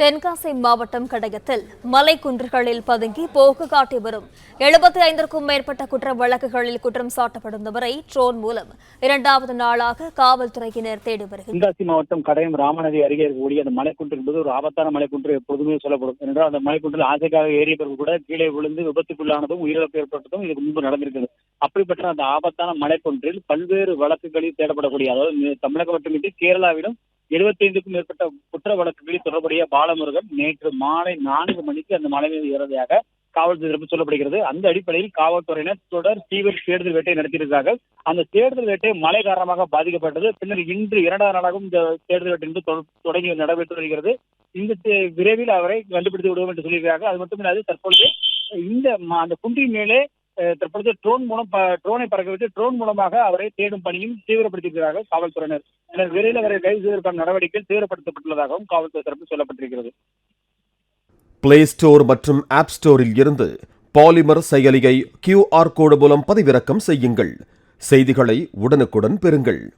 தென்காசி மாவட்டம் கடையத்தில் மலைக்குன்றுகளில் பதுங்கி போக்கு காட்டி வரும். எழுபத்தி ஐந்திற்கும் மேற்பட்ட குற்ற வழக்குகளில் குற்றம் சாட்டப்படும் நபரை ட்ரோன் மூலம் இரண்டாவது நாளாக காவல்துறையினர் தேடி வருகின்றனர். தென்காசி மாவட்டம் கடையம் ராமநதி அருகே இருக்கக்கூடிய அந்த மலைக்குன்று என்பது ஒரு ஆபத்தான மலைக்குன்று எப்போதுமே சொல்லப்படும். என்றால் அந்த மலைக்குன்றில் ஆசைக்காக ஏறிய பிறகு கூட கீழே விழுந்து விபத்துக்குள்ளானதும் உயிரிழப்பு ஏற்பட்டதும் இதுக்கு முன்பு நடந்திருக்கிறது. அப்படிப்பட்ட அந்த ஆபத்தான மலைக்குன்றில் பல்வேறு வழக்குகளில் தேடப்படக்கூடிய அதாவது தமிழகம் மட்டுமின்றி கேரளாவிலும் 75க்கும் மேற்பட்ட குற்ற வழக்குகளில் தொடர்புடைய பாலமுருகன் நேற்று மாலை நான்கு மணிக்கு அந்த மலை மீது ஏறதாக காவல்துறை தரப்பு சொல்லப்படுகிறது. அந்த அடிப்படையில் காவல்துறையினர் தொடர் தீவிர தேடுதல் வேட்டை நடத்தியிருக்கிறார்கள். அந்த தேடுதல் வேட்டை மழை காரணமாக பாதிக்கப்பட்டது. பின்னர் இன்று இரண்டாவது நாளாகவும் இந்த தேடுதல் வேட்டை என்பது தொடங்கி நடைபெற்று வருகிறது. இந்த தே- விரைவில் அவரை கண்டுபிடித்து விடுவோம் என்று சொல்லியிருக்கிறார்கள். அது மட்டுமில்லாது தற்பொழுது இந்த அந்த குன்றின் மேலே தற்பொழுது ட்ரோன் மூலம் ப- ட்ரோனை பறக்க வைத்து ட்ரோன் மூலமாக அவரை தேடும் பணியும் தீவிரப்படுத்தியிருக்கிறார்கள் காவல்துறையினர் பின்னர் விரைவில் அவரை கைது செய்வதற்கான நடவடிக்கை தீவிரப்படுத்தப்பட்டுள்ளதாகவும் காவல்துறை தரப்பு சொல்லப்பட்டிருக்கிறது. பிளே ஸ்டோர் மற்றும் ஆப் ஸ்டோரில் இருந்து பாலிமர் செயலியை கியூஆர் கோடு மூலம் பதிவிறக்கம் செய்யுங்கள். செய்திகளை உடனுக்குடன் பெறுங்கள்.